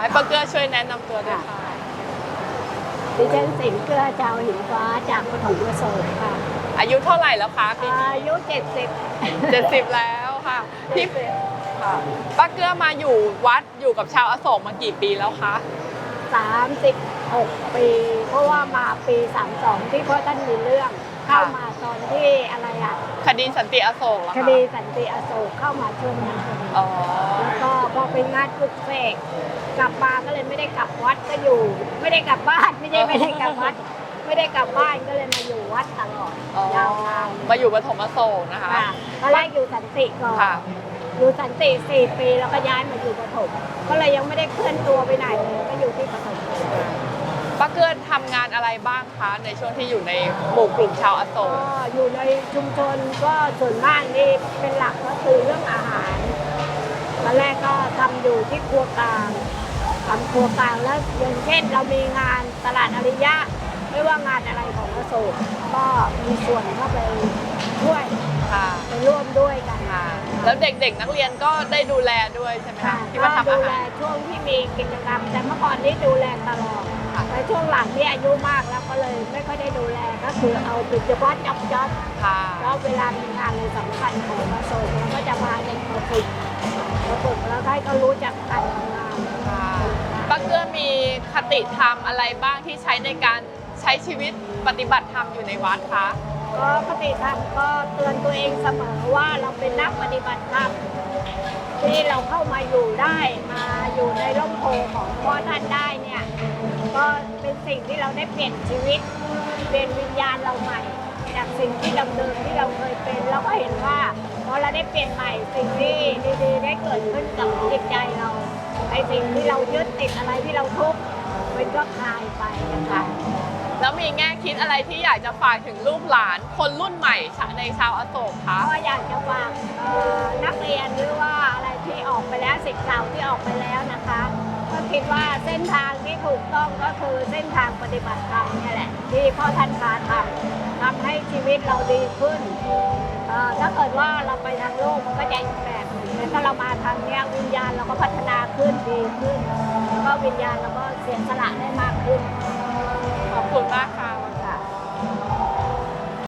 ให้ป้าเกื้อช่วยแนะนำตัวด้วยค่ะ ดิฉันสิงเกลือชาวหินฟ้าจากปฐมประสงค์ค่ะ อายุเท่าไหร่แล้วคะปีนี้อายุเจ็ดสิบเจ็ดสิบแล้วค่ะพี่ค่ะป้าเกื้อมาอยู่วัดอยู่กับชาวอโศกมากี่ปีแล้วคะสามสิบหกปี เพราะว่ามาปีสามสองที่พ่อท่านมีเรื่องเข้ามาตอนที่อะไรอะคดีสันติอโศกเหรอคคะดีสันติอโศกเข้ามาช่วงนั้นพอดีอ๋อแล้วก็พ อเป็นงานปลุกเสกกลับมาก็เลยไม่ได้กลับวัดก็อยู่ ไม่ได้กลับบ้านไม่ใช่ไม่ได้กลับวัด ไม่ได้กลับบ้านก็เลยมาอยู่วัดตลอดอ๋อยาวนานมาอยู่ปฐมอโศกนะคะค่ะตอนแรกอยู่สันติก่อน ค่ะ อยู่สันติสี่ปีแล้วก็ย้ายมาอยู่ปฐมก็เลยยังไม่ได้เคลื่อนตัวไปไหนเลยก็อยู่ที่ปฐมป้าเกื้อทำงานอะไรบ้างคะในช่วงที่อยู่ในหมู่กลุ่มชาวอโศก็กอยู่ในชุมชนก็ส่วนมากนี่เป็นหลักก็คือเรื่องอาหาร ตอนแรกก็ทำอยู่ที่ครัวกลางทำครัวกลางแล้วอย่างเช่นเรามีงานตลาดอริยะ ไม่ว่างานอะไรของอโศกก็มีส่วนเข้าไปช่วยค่ะไปร่วมด้วยกันค่ะ แล้วเด็กๆนักเรียนก็ได้ดูแลด้วยใช่ไหมค่ะคะที่ก็มาทำดูอาแลหารช่วงที่มีกิจกรรม แต่เมื่อก่อนนี้ดูแลตลอดค่ะแต่ช่วงหลังที่อายุมากแล้วก็เลยไม่ค่อยได้ดูแลก็คือเอาเป็นเฉพาะจับจับค่ะแล้วเวลามีงานอะไรสำคัญของมาโซนเราก็จะพาเด็กมาฝึก มาฝึกแล้วให้เขารู้จักการทำงานค่ะป้าเกื้อมีคติธรรมอะไรบ้างที่ใช้ในการใช้ชีวิตปฏิบัติธรรมอยู่ในวัดคะก็ปฏิธรรมก็เตือนตัวเองเสมอว่าเราเป็นนักปฏิบัติธรรมที่เราเข้ามาอยู่ได้มาอยู่ในร่มโพของพ่อท่านได้เนี่ยก็เป็นสิ่งที่เราได้เปลี่ยนชีวิตเปลี่ยนวิญญาณเราใหม่ จากสิ่งที่เดิมๆที่เราเคยเป็นเราก็เห็นว่า พอเราได้เปลี่ยนใหม่สิ่งที่ดีๆได้เกิดขึ้นกับจิตใจเราไอ้สิ่งที่เรายึดติดอะไรที่เราทุกข์มันก็คลายไปนะคะแล้วมีแง่คิดอะไรที่อยากจะฝากถึงลูกหลาน คนรุ่นใหม่ในชาวอโศกคะก็อยากจะฝากเอ่อนักเรียนหรือว่าอะไรที่ออกไปแล้วสิทธิ์เก่าที่ออกไปแล้วนะคะ ก็คิดว่าเส้นทางที่ถูกต้องก็คือเส้นทางปฏิบัติธรรมเนี่ยแหละ ที่พ่อท่านพาทำทำให้ชีวิตเราดีขึ้นเอ่อถ้าเกิดว่าเราไปทางโลกมันก็จะอีกแบบหนึ่งแต่ถ้าเรามาทางเนี้ยวิญญาณเราก็พัฒนาขึ้นดีขึ้นแล้วก็วิญญาณเราก็เสียสละได้